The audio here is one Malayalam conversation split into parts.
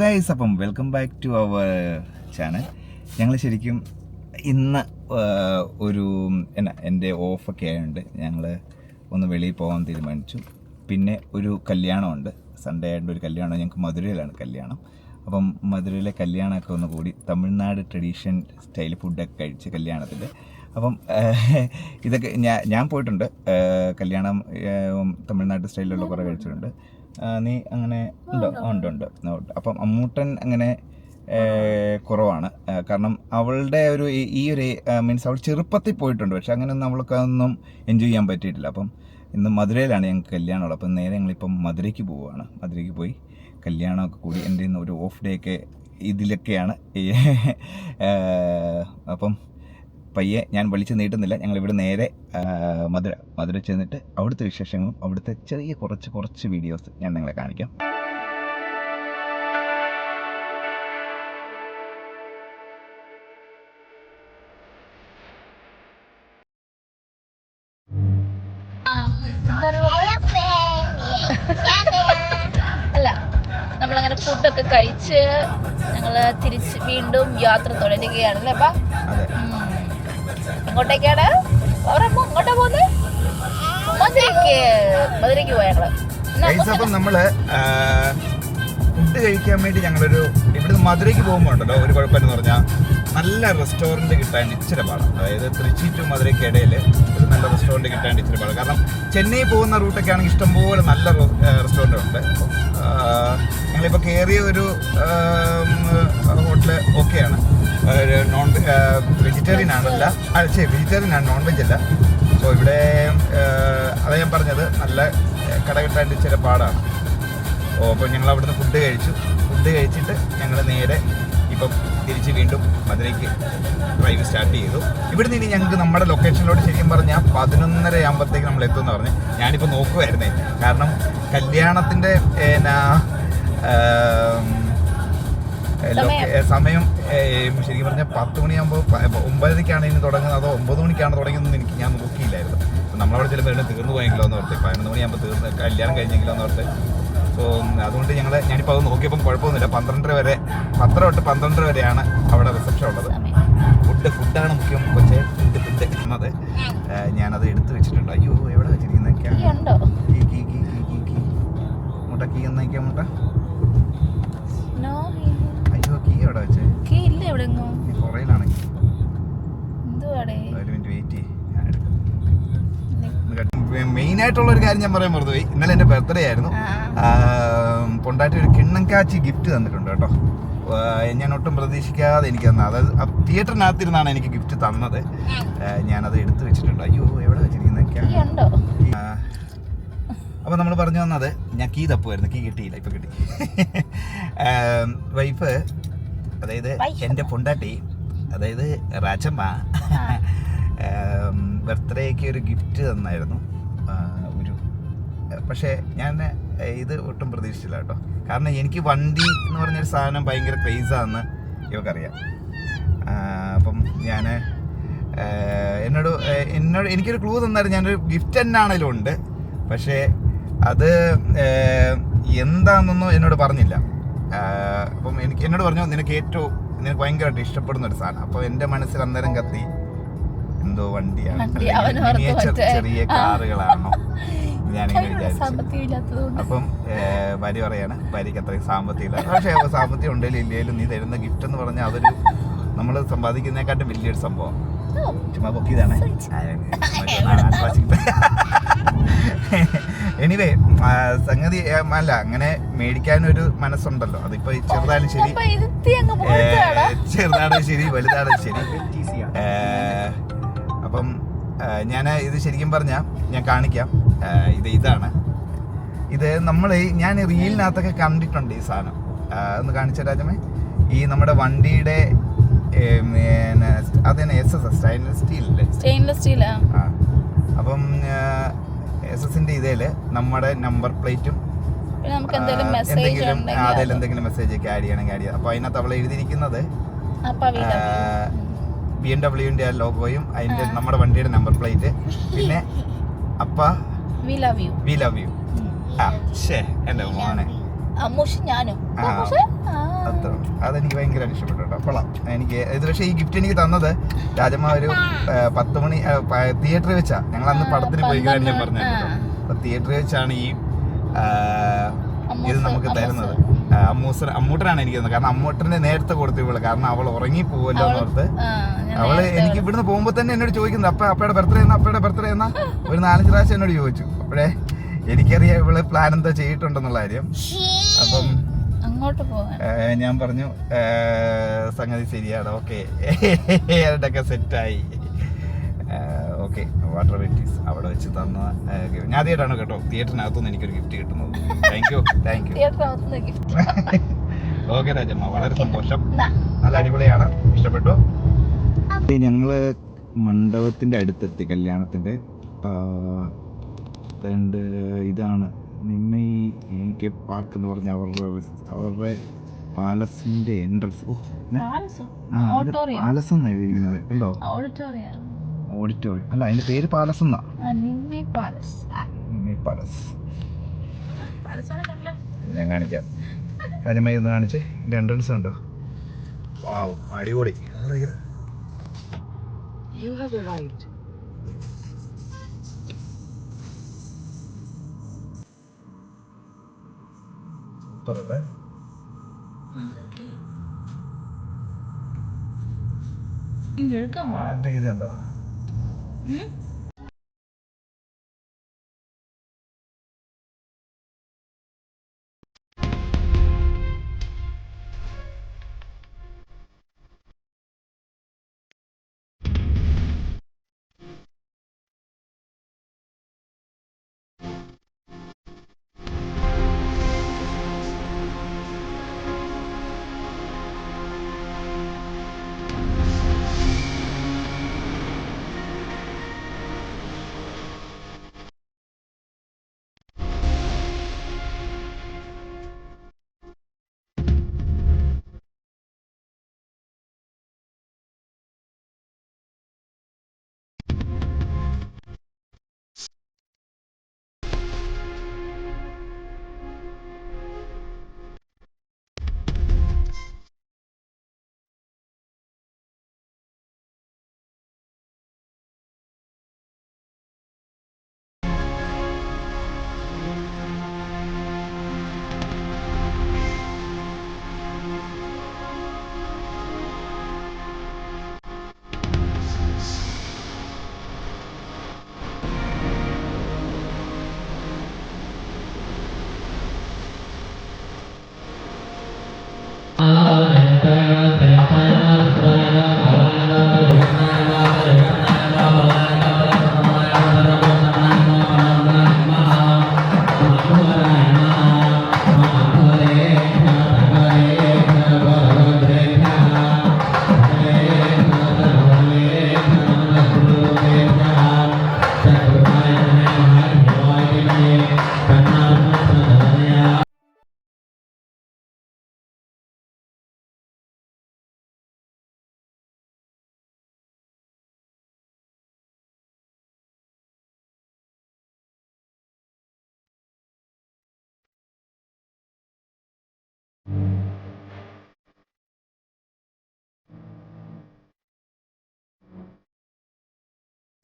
ഗൈസ് അപ്പം welcome back to our channel ഞങ്ങൾ ശരിക്കും ഇന്ന് ഒരു എന്നാ എന്റെ ഓഫൊക്കെ ആയതുകൊണ്ട് ഞങ്ങൾ ഒന്ന് വെളിയിൽ പോകാൻ തീരുമാനിച്ചു. പിന്നെ ഒരു കല്യാണമുണ്ട്. സൺഡേ ആയിട്ട് ഒരു കല്യാണം ഞങ്ങൾക്ക് മധുരയിലാണ് കല്യാണം. അപ്പം മധുരയിലെ കല്യാണമൊക്കെ ഒന്ന് കൂടി തമിഴ്നാട് ട്രഡീഷൻ സ്റ്റൈൽ ഫുഡൊക്കെ കഴിച്ച് കല്യാണത്തിന്റെ അപ്പം ഇതൊക്കെ ഞാൻ ഞാൻ പോയിട്ടുണ്ട്. കല്യാണം തമിഴ്നാട് സ്റ്റൈലിലുള്ള കുറേ കഴിച്ചിട്ടുണ്ട്. നീ അങ്ങനെ ഉണ്ടോ? ഉണ്ട് ഉണ്ട്. അപ്പം അമ്മൂട്ടൻ അങ്ങനെ കുറവാണ്. കാരണം അവളുടെ ഒരു ഈ- ഒരു മീൻസ് അവൾ ചെറുപ്പത്തിൽ പോയിട്ടുണ്ട്. പക്ഷെ അങ്ങനെയൊന്നും അവൾക്ക് അതൊന്നും എൻജോയ് ചെയ്യാൻ പറ്റിയിട്ടില്ല. അപ്പം ഇന്ന് മധുരയിലാണ് ഞങ്ങൾക്ക് കല്യാണമുള്ളത്. അപ്പം നേരെ ഞങ്ങളിപ്പം മധുരയ്ക്ക് പോവുകയാണ്. മധുരയ്ക്ക് പോയി കല്യാണമൊക്കെ കൂടി എന്റെ ഒരു ഓഫ് ഡേ ഒക്കെ ഇതിലൊക്കെയാണ്. അപ്പം പയ്യെ ഞാൻ വിളിച്ച് നീട്ടുന്നില്ല. ഞങ്ങൾ ഇവിടെ നേരെ മധുര മധുര ചെന്നിട്ട് അവിടുത്തെ വിശേഷങ്ങളും അവിടുത്തെ ചെറിയ കുറച്ച് കുറച്ച് വീഡിയോസ് ഞാൻ നിങ്ങളെ കാണിക്കാം. അല്ല നമ്മളങ്ങനെ ഫുഡൊക്കെ കഴിച്ച് ഞങ്ങൾ തിരിച്ച് വീണ്ടും യാത്ര തുടരുകയാണല്ലേ അപ്പാ? എങ്ങോട്ടേക്കാണ്? അവരമ്മ എങ്ങോട്ടാ പോകുന്നത് മധുരയ്ക്ക് മധുരയ്ക്ക് പോയാണ് അപ്പം നമ്മൾ ഫുഡ് കഴിക്കാൻ വേണ്ടി ഞങ്ങളൊരു ഇവിടുന്ന് മധുരയ്ക്ക് പോകുമ്പോൾ ഉണ്ടല്ലോ ഒരു കുഴപ്പമെന്ന് പറഞ്ഞാൽ നല്ല റെസ്റ്റോറന്റ് കിട്ടാൻ ഇച്ചിരി പാടാണ് അതായത് തൃശ്ശി ടു മധുരയ്ക്ക് ഇടയിൽ ഒരു നല്ല റെസ്റ്റോറന്റ് കിട്ടാൻ ഇച്ചിരി പാടാണ് കാരണം ചെന്നൈ പോകുന്ന റൂട്ടൊക്കെ ആണെങ്കിൽ ഇഷ്ടംപോലെ നല്ല റെസ്റ്റോറന്റ് ഉണ്ട്. ഞങ്ങളിപ്പോൾ കയറിയ ഒരു ഹോട്ടൽ ഓക്കെയാണ് വെജിറ്റേറിയൻ ആണല്ല. ശരി വെജിറ്റേറിയൻ ആണ് നോൺ വെജ് അല്ല. സോ ഇവിടെ അതാ ഞാൻ പറഞ്ഞത് നല്ല കട കിട്ടാണ്ട് ചില പാടാണ്. ഓ അപ്പോൾ ഞങ്ങൾ അവിടുന്ന് ഫുഡ് കഴിച്ചു. ഫുഡ് കഴിച്ചിട്ട് ഞങ്ങൾ നേരെ ഇപ്പം തിരിച്ച് വീണ്ടും മധുരയ്ക്ക് ഡ്രൈവ് സ്റ്റാർട്ട് ചെയ്തു. ഇവിടുന്ന് ഇനി ഞങ്ങൾക്ക് നമ്മുടെ ലൊക്കേഷനിലോട്ട് ശരിക്കും പറഞ്ഞാൽ പതിനൊന്നര ആകുമ്പോഴത്തേക്ക് നമ്മൾ എത്തുമെന്ന് പറഞ്ഞ്. ഞാനിപ്പോൾ നോക്കുമായിരുന്നേ കാരണം കല്യാണത്തിന്റെ എന്നാ സമയം. ശരിക്കും പറഞ്ഞാൽ പത്ത് മണിയാകുമ്പോൾ ഒമ്പതരയ്ക്കാണ് ഇനി തുടങ്ങുന്നത്. അതോ ഒമ്പത് മണിക്കാണ് തുടങ്ങുന്നത് എനിക്ക് ഞാൻ നോക്കിയില്ലായിരുന്നു. അപ്പോൾ നമ്മളവിടെ ചിലപ്പോൾ പേരുടെ തീർന്നു പോയെങ്കിലോ എന്ന് ഓർത്ത്. പതിനൊന്ന് മണിയാകുമ്പോൾ തീർന്ന് കല്യാണം കഴിഞ്ഞെങ്കിലോ എന്ന് ഓർത്ത്. സോ അതുകൊണ്ട് ഞങ്ങൾ ഞാനിപ്പോൾ അത് നോക്കിയപ്പം കുഴപ്പമൊന്നുമില്ല. പന്ത്രണ്ടര വരെ പത്തര തൊട്ട് പന്ത്രണ്ടര വരെയാണ് അവിടെ റിസപ്ഷൻ ഉള്ളത്. ഫുഡ് ഫുഡാണ് മുഖ്യം. കൊച്ചെ ഫുഡ് ഫുഡ്. എന്നത് ഞാനത് എടുത്തു വെച്ചിട്ടുണ്ട്. അയ്യോ എവിടെ വെച്ചിരിക്കുന്നത് മുട്ടക്കി കീ കീ മുട്ട കീ കീ എവിടെ വെച്ചേ? കീ ഇല്ല എവിടെ പുറയിലാണെങ്കിൽ. എന്തുവാടേ? ഒരു മിനിറ്റ് വെയിറ്റ് ചെയ്യ് ഞാൻ എടുക്കാം. മെയിൻ ആയിട്ടുള്ള ഒരു കാര്യം ഞാൻ പറയാൻ മറന്നുപോയി. ഇന്നലെ എന്റെ ബർത്ത്ഡേ ആയിരുന്നു. പൊണ്ടാറ്റി ഒരു കിണ്ണം കാച്ചി ഗിഫ്റ്റ് തന്നിട്ടുണ്ട് കേട്ടോ. ഞാൻ ഒട്ടും പ്രതീക്ഷിക്കാതെ എനിക്ക് തന്ന അതായത് തിയേറ്ററിനകത്തിരുന്നാണ് എനിക്ക് ഗിഫ്റ്റ് തന്നത്. ഞാനത് എടുത്തു വെച്ചിട്ടുണ്ട്. അയ്യോ എവിടെ വെച്ചിരിക്കുന്ന? അപ്പോൾ നമ്മൾ പറഞ്ഞു വന്നത് ഞാൻ കീ തപ്പുമായിരുന്നു കീ കിട്ടിയില്ല ഇപ്പൊ കിട്ടി. വൈഫ് അതായത്. എന്റെ പൊണ്ടാട്ടി അതായത് രാജമ്മ ബർത്ത്ഡേക്ക് ഒരു ഗിഫ്റ്റ് തന്നായിരുന്നു. ഒരു പക്ഷേ ഞാൻ ഇത് ഒട്ടും പ്രതീക്ഷിച്ചില്ല കേട്ടോ. കാരണം എനിക്ക് വണ്ടി എന്ന് പറഞ്ഞൊരു സാധനം ഭയങ്കര ക്രേസാന്ന് ഇവക്കറിയാം അപ്പം ഞാൻ എന്നോട് എന്നോട് എനിക്കൊരു ക്ലൂ തന്നായിരുന്നു. ഞാനൊരു ഗിഫ്റ്റ് എന്നാണേലും ഉണ്ട്. പക്ഷേ അത് എന്താണെന്നൊന്നും എന്നോട് പറഞ്ഞില്ല. അപ്പം എനിക്ക് എന്നോട് പറഞ്ഞു നിനക്ക് ഏറ്റവും നിനക്ക് ഭയങ്കരമായിട്ട് ഇഷ്ടപ്പെടുന്ന ഒരു സാധനം. അപ്പോൾ എന്റെ മനസ്സിൽ അന്നേരം കത്തി എന്തോ വണ്ടിയാണ്. ചെറിയ കാറുകളാണോ? ഞാനിങ്ങനെ വിചാരിച്ചു. അപ്പം ഭാര്യ പറയാണ് ഭാര്യക്ക് അത്രയും സാമ്പത്തിക ഇല്ല പക്ഷേ സാമ്പത്തികം ഉണ്ടെങ്കിലും ഇല്ലെങ്കിലും നീ തരുന്ന ഗിഫ്റ്റ് എന്ന് പറഞ്ഞാൽ അതൊരു നമ്മൾ സമ്പാദിക്കുന്നതിനെക്കാട്ടും വലിയൊരു സംഭവം. ചുമ്മാ പൊക്കിയതാണ് എനിവേ സംഗതി അല്ല അങ്ങനെ മേടിക്കാനൊരു മനസ്സുണ്ടല്ലോ. അതിപ്പോ ചെറുതാണ് ശരി. ചെറുതാണ് ശരി വലുതാണ് ശരി. അപ്പം ഞാൻ ഇത് ശരിക്കും പറഞ്ഞ ഞാൻ കാണിക്കാം. ഇത് ഇതാണ്. ഇത് നമ്മൾ ഞാൻ റീലിനകത്തൊക്കെ കണ്ടിട്ടുണ്ട് ഈ സാധനം. ഒന്ന് കാണിച്ച രാജമേ. ഈ നമ്മുടെ വണ്ടിയുടെ അതന്നെ എസ് എസ് സ്റ്റൈൻലെസ് സ്റ്റീലില്ലേ സ്റ്റെയിൻലെസ് സ്റ്റീൽ ആ. അപ്പം എസ് എസിന്റെ ഇതേൽ നമ്മുടെ നമ്പർ പ്ലേറ്റും എന്തെങ്കിലും അതിൽ എന്തെങ്കിലും മെസ്സേജ് ഒക്കെ ആഡ് ചെയ്യണമെങ്കിൽ ആഡ് ചെയ്യാം അപ്പൊ അതിനകത്ത് അവൾ എഴുതിയിരിക്കുന്നത്. ബി എം ഡബ്ല്യുവിന്റെ ലോഗോയും അതിന്റെ നമ്മുടെ വണ്ടിയുടെ നമ്പർ പ്ലേറ്റ് പിന്നെ അപ്പ we love you we love you ആ ഷേ എന്റെ മോനെ. അമ്മൂഷി ഞാനും? അതെനിക്ക് ഭയങ്കര ഇഷ്ടപ്പെട്ടു കേട്ടോ കൊള്ളാം. എനിക്ക് ഇത് പക്ഷേ ഈ ഗിഫ്റ്റ് എനിക്ക് തന്നത് രാജമ്മ ഒരു പത്ത് മണി തിയേറ്ററിൽ വെച്ചാ. ഞങ്ങൾ അന്ന് പടത്തിന് പോയി ഞാൻ പന്ത്രണ്ട് പറഞ്ഞു അപ്പൊ തിയേറ്ററിൽ വെച്ചാണ് ഈ ഇത് നമുക്ക്. തരുന്നത്. അമ്മൂസർ അമ്മൂട്ടനാണ് എനിക്ക് തന്നത്. കാരണം അമ്മൂട്ടനെ നേരത്തെ കൊടുത്തു ഇവൾ കാരണം അവൾ ഉറങ്ങി പോവല്ലോ എന്നോർത്ത് അവൾ എനിക്ക് ഇവിടുന്ന് പോകുമ്പോ തന്നെ എന്നോട് ചോദിക്കുന്നത് അപ്പ അപ്പയുടെ ബർത്ത്ഡേ എന്നാ അപ്പയുടെ ബർത്ത്ഡേ എന്നാ? ഒരു നാലഞ്ച് പ്രാവശ്യം എന്നോട് ചോദിച്ചു. അപ്പോഴേ എനിക്കറിയാം ഇവൾ പ്ലാൻ എന്തോ ചെയ്തിട്ടുണ്ടെന്നുള്ള കാര്യം. അപ്പം അങ്ങോട്ട് പോകാൻ. ഞാൻ പറഞ്ഞു സംഗതി ശരിയാണ്. ഓക്കെ. അതൊക്കെ സെറ്റായി ഓക്കെ. വാട്ടർ വെറ്റീസ് അവിടെ വെച്ച് തന്ന ഞാൻ ആദ്യമായിട്ടാണ് കേട്ടോ. തിയേറ്ററിനകത്തുനിന്ന് എനിക്കൊരു ഗിഫ്റ്റ് കിട്ടുന്നത്. Thank you thank you okay Rajamma. വളരെ സന്തോഷം. നല്ല അടിപൊളിയാണ്. ഇഷ്ടപ്പെട്ടു. ഞങ്ങൾ മണ്ഡപത്തിന്റെ അടുത്തെത്തി. കല്യാണത്തിന്റെ രണ്ട് ഇതാണ് നിന്നെ ഈ പാർക്ക് എന്ന് പറഞ്ഞ അവരുടെ അവരുടെ പാലസിന്റെ എൻട്രൻസ് പാലസ് എന്നാണ് എഴുതിയിരിക്കുന്നത് കണ്ടോ ഓഡിറ്റോറിയം അല്ല അതിന്റെ പേര് പാലസ് എന്നാ പാലസ് ഞാൻ കാണിക്കാം. കാര്യമായി ഒന്ന് കാണിച്ചേ. ഇതിന്റെ എൻട്രൻസ് ഉണ്ടോ വാവ് അടിപൊളി. You have എന്റെ ഇതുണ്ടോ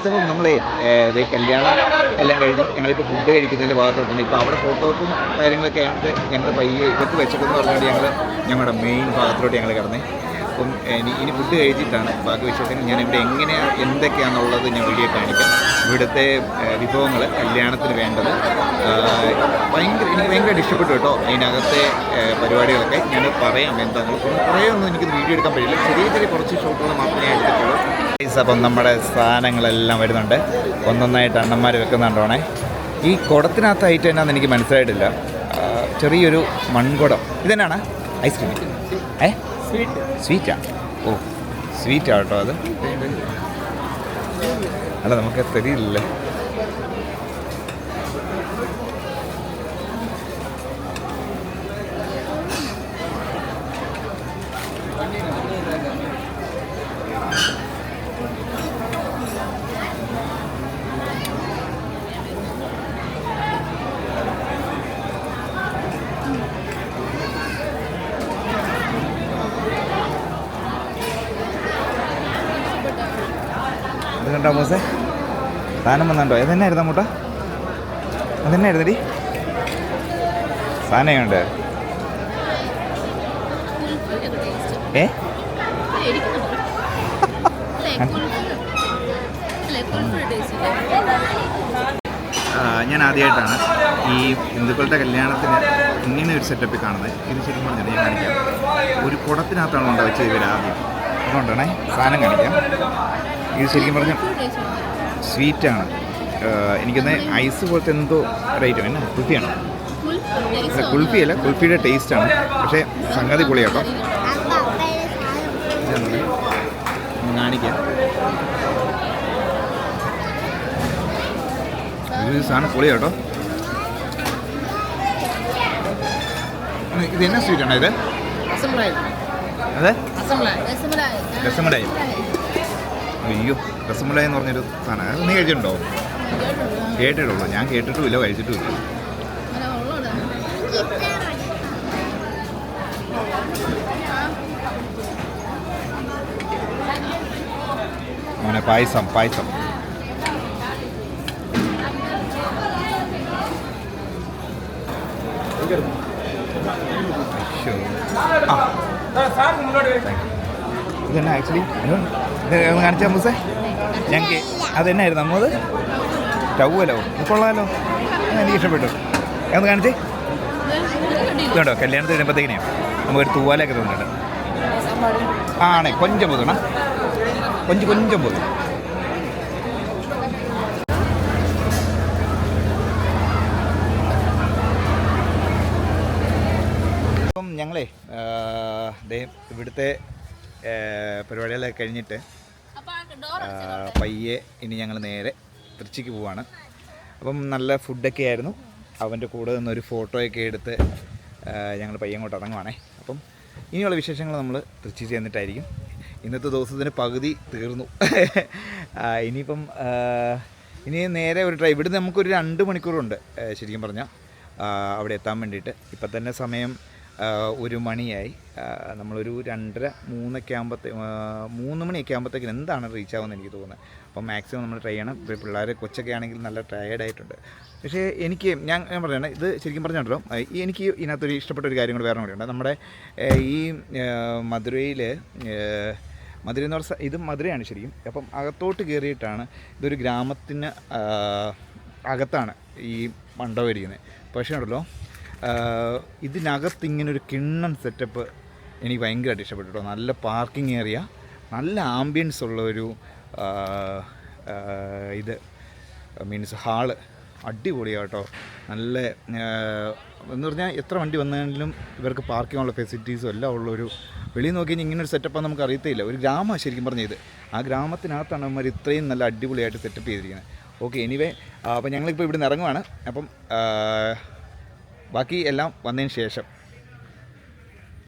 ഇപ്പം നമ്മളെ കല്യാണം എല്ലാം കഴിഞ്ഞ് ഞങ്ങളിപ്പോൾ ഫുഡ് കഴിക്കുന്നതിന്റെ ഭാഗത്തോട്ടുണ്ട് ഇപ്പോൾ അവിടെ ഫോട്ടോസും കാര്യങ്ങളൊക്കെ ആയിട്ട് ഞങ്ങൾ പയ്യെ ഇതൊക്കെ വെച്ചിട്ടെന്ന് പറഞ്ഞാൽ ഞങ്ങൾ ഞങ്ങളുടെ മെയിൻ ഭാഗത്തോട്ട് ഞങ്ങൾ കിടന്നേ. അപ്പം ഇനി ഫുഡ് കഴിച്ചിട്ടാണ് ബാക്കി ഞാൻ ഇവിടെ എങ്ങനെയാണ് എന്തൊക്കെയാണെന്നുള്ളത് ഞാൻ വീഡിയോ കാണിക്കാം. ഇവിടുത്തെ വിഭവങ്ങൾ കല്യാണത്തിന് വേണ്ടത്. ഭയങ്കര എനിക്ക് ഭയങ്കരമായിട്ട് ഇഷ്ടപ്പെട്ടു കേട്ടോ അതിനകത്തെ പരിപാടികളൊക്കെ. ഞാൻ പറയാം എന്താണെന്ന് കുറേ ഒന്നും എനിക്ക് വീഡിയോ എടുക്കാൻ പറ്റില്ല. ചെറിയ ചെറിയ കുറച്ച് ഷോട്ടുകൾ മാത്രമേ ഞാൻ എടുത്തിട്ടുള്ളൂ. അപ്പം നമ്മുടെ സാധനങ്ങളെല്ലാം വരുന്നുണ്ട്. ഒന്നൊന്നായിട്ട് അണ്ണന്മാർ വെക്കുന്നുണ്ടോണേ ഈ കുടത്തിനകത്തായിട്ട് എന്നാന്ന് എനിക്ക് മനസ്സിലായിട്ടില്ല. ചെറിയൊരു മൺകുടം. ഇതെന്നാണ്? ഐസ്ക്രീം. ഏ? സ്വീറ്റ്. സ്വീറ്റാ? ഓ സ്വീറ്റാട്ടോ അത്. അല്ല നമുക്ക് തെരിയില്ലല്ലേ? കണ്ടോ മോസേ സാധനം വന്നുണ്ടോ ഇതെന്നായിരുന്നു മൂട്ട അതെന്നായിരുന്നടി സാധനമുണ്ട് ഏ? ഞാൻ ആദ്യമായിട്ടാണ് ഈ ഹിന്ദുക്കളുടെ കല്യാണത്തിന് ഇങ്ങനെ ഒരു സെറ്റപ്പിൽ കാണുന്നത്. ഇത് ശരിക്കും പറഞ്ഞാൽ ഞാൻ കാണിക്കാം. ഒരു കുടത്തിനകത്താണ് കൊണ്ട് വെച്ചത് ഇവർ ആദ്യം? അതുകൊണ്ടാണേ സാധനം കാണിക്കാം. ഇത് ശരിക്കും പറഞ്ഞാൽ സ്വീറ്റാണ്. എനിക്കൊന്ന് ഐസ് പോലത്തെ എന്തോ റേറ്റ് എന്നാ കുൽഫിയാണോ? അല്ല കുൽഫിയല്ല കുൽഫിയുടെ ടേസ്റ്റാണ് പക്ഷേ സംഗതി പൊളിയാട്ടോ. കാണിക്കാം. ഇത് സാധനം പൊളിയാട്ടോ. ഇത് എന്നാ സ്വീറ്റാണോ ഇത്? അതെ? രസമലായി അയ്യോ രസമുള്ള എന്ന് പറഞ്ഞൊരു സാധനം. നീ കഴിച്ചിട്ടുണ്ടോ? കേട്ടിട്ടുള്ളൂ. ഞാൻ കേട്ടിട്ടുമില്ല കഴിച്ചിട്ടുമില്ല. അങ്ങനെ പായസം പായസം. അശ്ശോ. ആ. ഇതെന്നാ ആക്ച്വലി ഒന്ന് കാണിച്ചാൽ മുസേ? ഞങ്ങൾക്ക് അതെന്നായിരുന്നു നമ്മത് നമ്മൾ കൊള്ളാലോ. അത് എനിക്ക് ഇഷ്ടപ്പെട്ടു. ഒന്ന് കാണിച്ചേ. ഇതുണ്ടോ? കല്യാണത്തിന് വരുമ്പോഴത്തേക്കിനെയോ നമുക്കൊരു തൂവാലൊക്കെ തോന്നുന്നുണ്ട് ആണേ കൊഞ്ചം പൊതുണ? കൊഞ്ച് കൊഞ്ചം പൊതു ഞങ്ങളെ ഇവിടുത്തെ പരിപാടികളൊക്കെ കഴിഞ്ഞിട്ട് പയ്യെ ഇനി ഞങ്ങൾ നേരെ തൃച്ചിക്ക് പോവാണ്. അപ്പം നല്ല ഫുഡൊക്കെ ആയിരുന്നു. അവന്റെ കൂടെ നിന്നൊരു ഫോട്ടോയൊക്കെ എടുത്ത് ഞങ്ങൾ പയ്യെ അങ്ങോട്ട് ഇറങ്ങുവാണേ. അപ്പം ഇനിയുള്ള വിശേഷങ്ങൾ നമ്മൾ തൃച്ചി ചെന്നിട്ടായിരിക്കും. ഇന്നത്തെ ദിവസത്തിന് പകുതി തീർന്നു. ഇനിയിപ്പം ഇനി നേരെ ഒരു ട്രൈ ഇവിടുന്ന് നമുക്കൊരു രണ്ട് മണിക്കൂറുണ്ട് ശരിക്കും പറഞ്ഞാൽ അവിടെ എത്താൻ വേണ്ടിയിട്ട്. ഇപ്പം തന്നെ സമയം ഒരു മണിയായി. നമ്മളൊരു രണ്ടര മൂന്നൊക്കെ ആകുമ്പോഴത്തേ മൂന്ന് മണിയൊക്കെ ആകുമ്പോഴത്തേക്കിന് എന്താണ് റീച്ച് ആവുമെന്ന് എനിക്ക് തോന്നുന്നത്. അപ്പോൾ മാക്സിമം നമ്മൾ ട്രൈ ചെയ്യണം. ഇപ്പോൾ പിള്ളേർ കൊച്ചൊക്കെ ആണെങ്കിൽ നല്ല ടയേർഡായിട്ടുണ്ട് പക്ഷേ എനിക്ക് ഞാൻ ഞാൻ പറയണം ഇത് ശരിക്കും പറഞ്ഞിട്ടുണ്ടല്ലോ എനിക്ക് ഇതിനകത്തൊരു ഇഷ്ടപ്പെട്ട ഒരു കാര്യം കൂടി വേറെ കൂടിയുണ്ട് നമ്മുടെ ഈ മധുരയിൽ മധുര എന്ന് പറഞ്ഞ ഇത് മധുരയാണ് ശരിക്കും. അപ്പം അകത്തോട്ട് കയറിയിട്ടാണ് ഇതൊരു ഗ്രാമത്തിന് അകത്താണ് ഈ മണ്ഡപം ഇരിക്കുന്നത്. പക്ഷേ ഉണ്ടല്ലോ ഇതിനകത്ത് ഇങ്ങനെ ഒരു കിണ്ണൻ സെറ്റപ്പ് എനിക്ക് ഭയങ്കരമായിട്ട് ഇഷ്ടപ്പെട്ടു നല്ല പാർക്കിംഗ് ഏരിയ നല്ല ആംബിയൻസ് ഉള്ള ഒരു ഇത് മീൻസ് ഹാൾ അടിപൊളിയാണ് കേട്ടോ നല്ല എന്ന് പറഞ്ഞാൽ എത്ര വണ്ടി വന്നാലും ഇവർക്ക് പാർക്കിങ്ങുള്ള ഫെസിലിറ്റീസും എല്ലാം ഉള്ളൊരു വെളിയിൽ നോക്കി കഴിഞ്ഞാൽ ഇങ്ങനെ ഒരു നമുക്ക് അറിയത്തില്ല ഒരു ഗ്രാമമാണ് ശരിക്കും പറഞ്ഞു ഇത്. ആ ഗ്രാമത്തിനകത്താണ് അവന്മാർ ഇത്രയും നല്ല അടിപൊളിയായിട്ട് സെറ്റപ്പ് ചെയ്തിരിക്കുന്നത് ഓക്കെ എനിവേ അപ്പോൾ ഞങ്ങളിപ്പോൾ ഇവിടെ നിന്ന് ഇറങ്ങുവാണ്. അപ്പം ബാക്കി എല്ലാം വന്നതിന് ശേഷം.